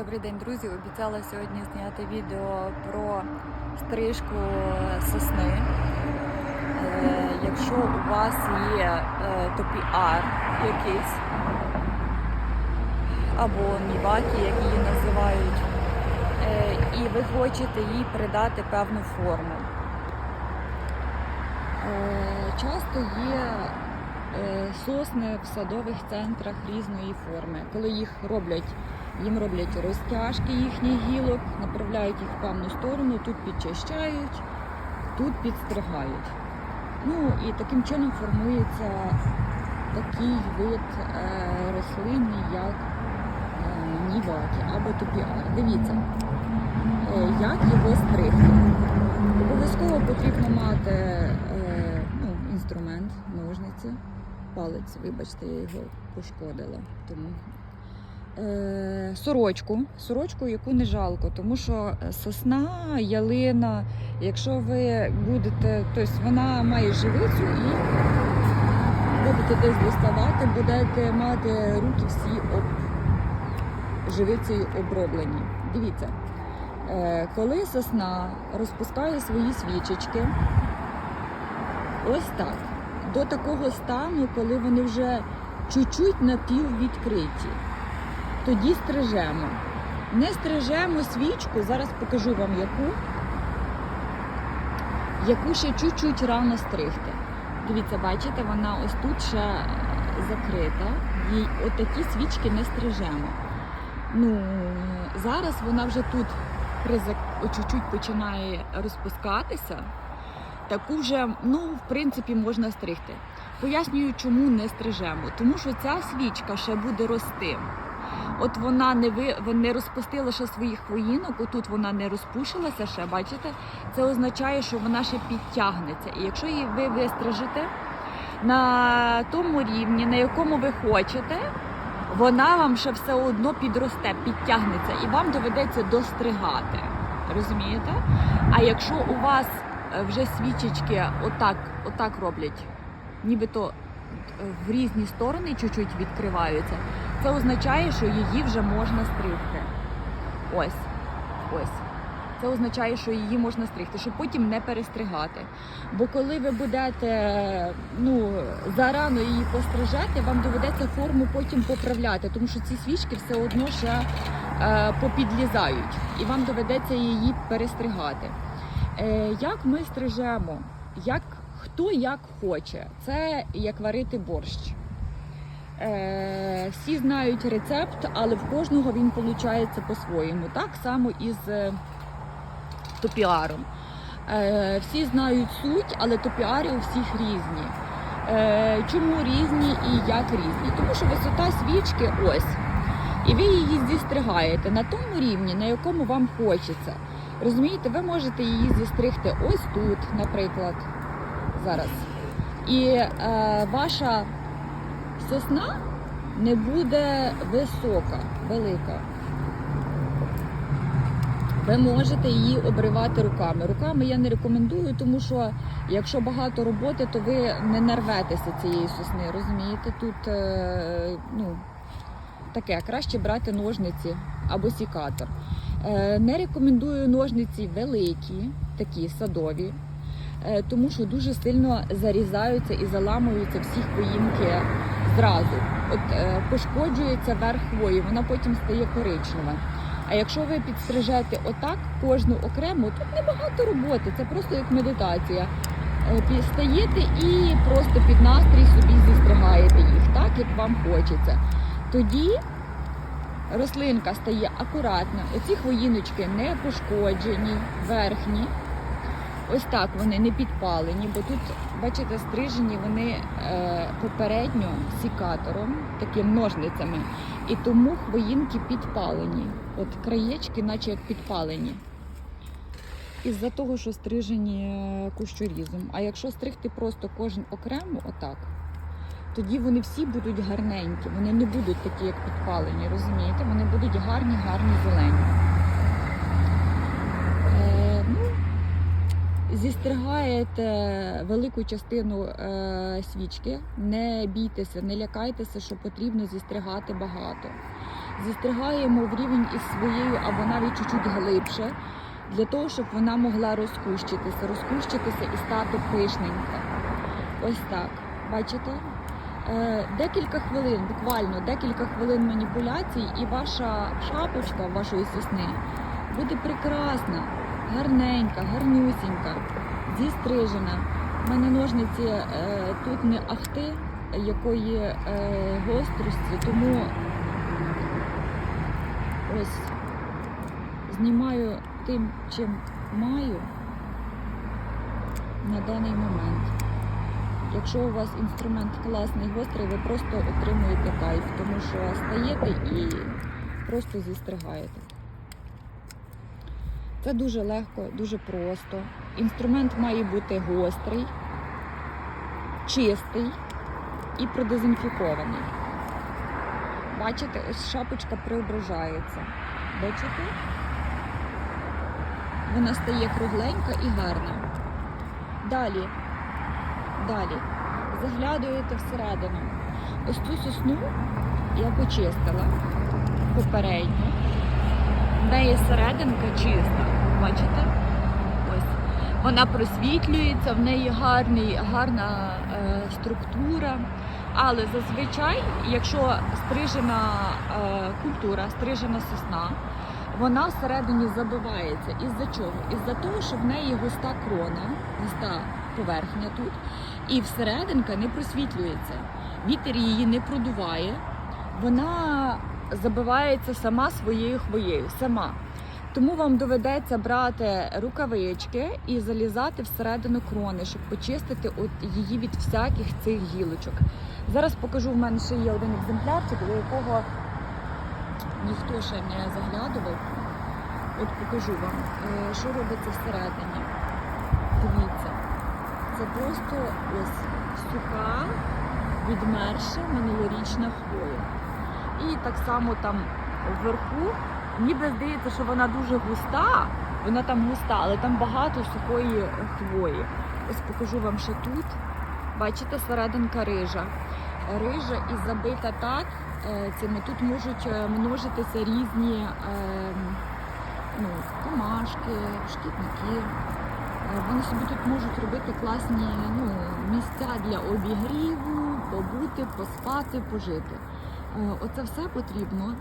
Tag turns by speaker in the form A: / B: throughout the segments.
A: Добрий день, друзі. Обіцяла сьогодні зняти відео про стрижку сосни. Е, Якщо у вас є е, топіар якийсь, або мівакі, як її називають, е, і ви хочете їй придати певну форму. Часто є сосни в садових центрах різної форми. Коли їх роблять, їм роблять розтяжки їхніх гілок, направляють їх в певну сторону, тут підчищають, тут підстригають. Ну і таким чином формується такий вид е, рослини, як е, нівакі або топіар. Дивіться, е, як його стригти. Обов'язково потрібно мати е, ну, інструмент, ножниці, палець, вибачте, я його пошкодила. Тому. Е, сорочку, сорочку, яку не жалко, тому що сосна, ялина, якщо ви будете, тобто вона має живицю і будете десь доставати, будете мати руки всі об живицею оброблені. Дивіться, Е, коли сосна розпускає свої свічечки, ось так, до такого стану, коли вони вже чуть-чуть напіввідкриті, тоді стрижемо. Не стрижемо свічку, зараз покажу вам яку, яку ще чуть-чуть рано стригти. Дивіться, бачите, вона ось тут ще закрита. Їй отакі свічки не стрижемо. Ну, зараз вона вже тут чуть-чуть починає розпускатися, таку вже, ну, в принципі, можна стригти. Пояснюю, чому не стрижемо. Тому що ця свічка ще буде рости. От вона не ви не розпустила ще своїх хвоїнок, отут вона не розпушилася ще, бачите? Це означає, що вона ще підтягнеться. І якщо її ви вистрижите на тому рівні, на якому ви хочете, вона вам ще все одно підросте, підтягнеться, і вам доведеться достригати. Розумієте? А якщо у вас е, вже свічечки отак, отак роблять, нібито в різні сторони чуть-чуть відкриваються, це означає, що її вже можна стригти. Ось. Ось. Це означає, що її можна стригти, щоб потім не перестригати. Бо коли ви будете ну, зарано її пострижати, вам доведеться форму потім поправляти, тому що ці свічки все одно ще е, попідлізають, і вам доведеться її перестригати. Е, як ми стрижемо? Як, хто як хоче. Це як варити борщ. Е, всі знають рецепт, але в кожного він виходить по-своєму. Так само і з е, топіаром. Е, всі знають суть, але топіари у всіх різні. Е, чому різні і як різні? Тому що висота свічки ось. І ви її зістригаєте на тому рівні, на якому вам хочеться. Розумієте, ви можете її зістригти ось тут, наприклад, зараз. І е, ваша сосна не буде висока, велика. Ви можете її обривати руками. Руками я не рекомендую, тому що якщо багато роботи, то ви не нарветеся цієї сосни. Розумієте? Тут е, ну, таке, краще брати ножниці або сікатор. Е, Не рекомендую ножниці великі, такі садові, тому що дуже сильно зарізаються і заламуються всі хвоїнки зразу. От е, пошкоджується верх хвої, вона потім стає коричнева. А якщо ви підстрижете отак кожну окремо, тут небагато роботи, це просто як медитація. Е, Стаєте і просто під настрій собі зістригаєте їх так, як вам хочеться. Тоді рослинка стає акуратна. Оці хвоїночки не пошкоджені, верхні. Ось так вони не підпалені, бо тут, бачите, стрижені вони е, попередньо сікатором, таким ножницями, і тому хвоїнки підпалені. От краєчки, наче як підпалені. Із-за того, що стрижені е, кущорізом. А якщо стригти просто кожен окремо, отак, тоді вони всі будуть гарненькі. Вони не будуть такі, як підпалені, розумієте? Вони будуть гарні, гарні зелені. Е, ну, зістригаєте велику частину е, свічки, не бійтеся, не лякайтеся, що потрібно зістригати багато. зістригаємо в рівень із своєю або навіть чуть-чуть глибше, для того, щоб вона могла розкущитися, розкущитися і стати пишненька. Ось так. Бачите? Е, Декілька хвилин, буквально декілька хвилин маніпуляцій, і ваша шапочка вашої сосни буде прекрасна, гарненька, гарнюсінька, зістрижена. У мене ножниці е, тут не ахти якої е, гострості, тому ось знімаю тим, чим маю на даний момент. Якщо у вас інструмент класний, гострий, ви просто отримуєте кайф, тому що стаєте і просто зістригаєте. Це дуже легко, дуже просто. Інструмент має бути гострий, чистий і продезінфікований. Бачите, ось шапочка преображається. Бачите? Вона стає кругленька і гарна. Далі, далі, заглядуєте всередину. Ось цю сосну я почистила попередньо. В неї серединка чиста. Бачите? Ось. Вона просвітлюється, в неї гарний, гарна е, структура. Але зазвичай, якщо стрижена е, культура, стрижена сосна, вона всередині забивається. Із-за чого? Із-за того, що в неї густа крона, густа поверхня тут, і всерединка не просвітлюється. Вітер її не продуває, вона забивається сама своєю хвоєю, сама. Тому вам доведеться брати рукавички і залізати всередину крони, щоб почистити от її від всяких цих гілочок. Зараз покажу, в мене ще є один екземплярчик, до якого ніхто ще не заглядував. От покажу вам, е, що робиться всередині. Дивіться, це просто ось суха, відмерша минулорічна хвоя. І так само там вверху, ніби здається, що вона дуже густа, вона там густа, але там багато сухої хвої. Ось покажу вам ще тут. Бачите, серединка рижа. Рижа і забита так, е, цими тут можуть е, множитися різні е, ну, комашки, шкідники. Вони собі тут можуть робити класні ну, місця для обігріву, побути, поспати, пожити. Оце все потрібно.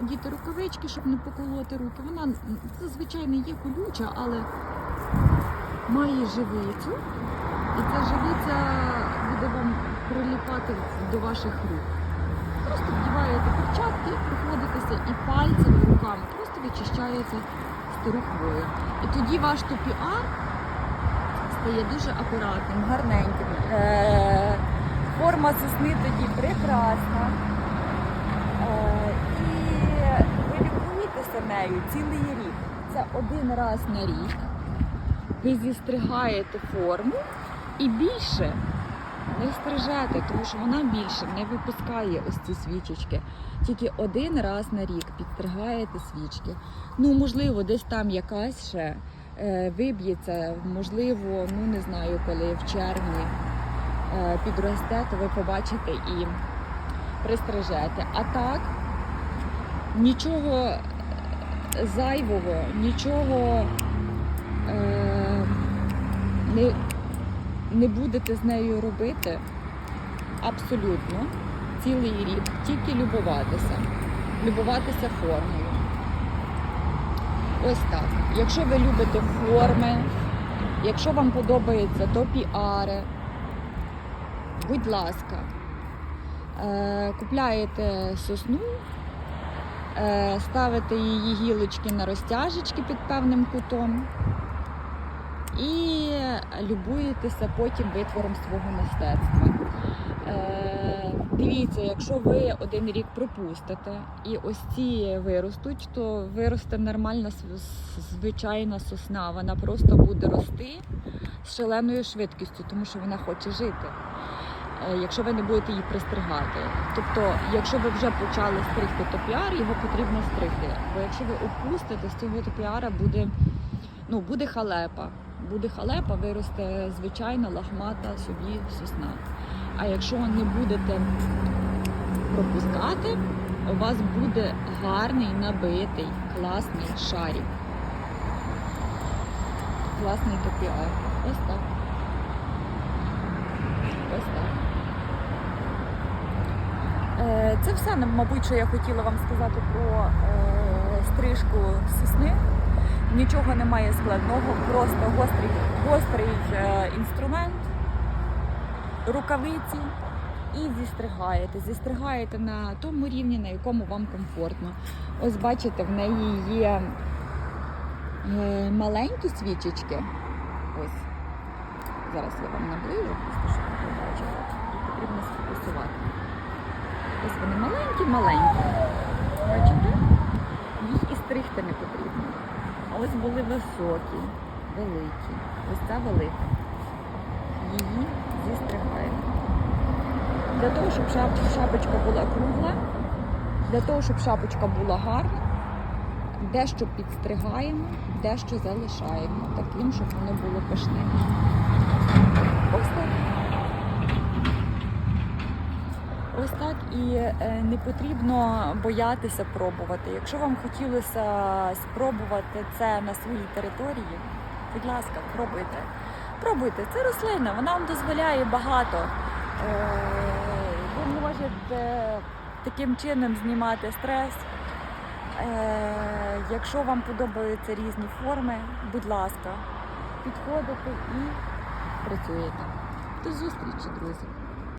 A: Діти рукавички, щоб не поколоти руки. Вона зазвичай не є колюча, але має живицю. І ця живиця буде вам приліпати до ваших рук. Просто вдіваєте перчатки, проходитеся і пальцями, руками просто вичищаєте стару хвою. І тоді ваш топіар стає дуже акуратним, гарненьким. Е, Форма сосни тоді прекрасна. Е, І ви нею цілий рік. Це один раз на рік. Ви зістригаєте форму і більше не стрижете, тому що вона більше не випускає ось ці свічечки. Тільки один раз на рік підстригаєте свічки. Ну, можливо, десь там якась ще е, виб'ється, можливо, ну не знаю, коли в червні е, підросте, то ви побачите і пристрижете. А так, нічого зайвого, нічого е, не, не будете з нею робити. Абсолютно. Цілий рік, тільки любуватися, любуватися формою. Ось так. Якщо ви любите форми, якщо вам подобаються топіари, будь ласка, е, купляєте сосну, е, ставите її гілочки на розтяжечки під певним кутом і любуєтеся потім витвором свого мистецтва. Е, дивіться, якщо ви один рік пропустите і ось ці виростуть, то виросте нормальна звичайна сосна. Вона просто буде рости з шаленою швидкістю, тому що вона хоче жити. Е, Якщо ви не будете її пристригати. Тобто, якщо ви вже почали стригти топіар, його потрібно стригти. Бо якщо ви опустите, з цього топіара буде, ну, буде халепа. Буде халепа, виросте звичайна лахмата собі сосна. А якщо не будете пропускати, у вас буде гарний, набитий, класний шарик. Класний KPI. Ось так. Ось так. Е, Це все, мабуть, що я хотіла вам сказати про е, стрижку сосни. Нічого немає складного, просто гострий, гострий інструмент, рукавиці і зістригаєте. Зістригаєте на тому рівні, на якому вам комфортно. Ось бачите, в неї є е, маленькі свічечки. Ось. Зараз я вам наближу, просто щоб ви побачили. Потрібно сфокусувати. Ось вони маленькі-маленькі. Бачите? Їх і стригти не потрібно. А ось були високі, великі. Ось ця велика. Її зістригаємо. Для того, щоб шапочка була кругла, для того, щоб шапочка була гарна, дещо підстригаємо, дещо залишаємо, таким, щоб воно було пишне. Ось так. Ось так і е, не потрібно боятися пробувати. Якщо вам хотілося спробувати це на своїй території, будь ласка, пробуйте. Пробуйте, це рослина, вона вам дозволяє багато. Е, Ви можете таким чином знімати стрес. Е, Якщо вам подобаються різні форми, будь ласка, підходите і працюєте. До зустрічі, друзі!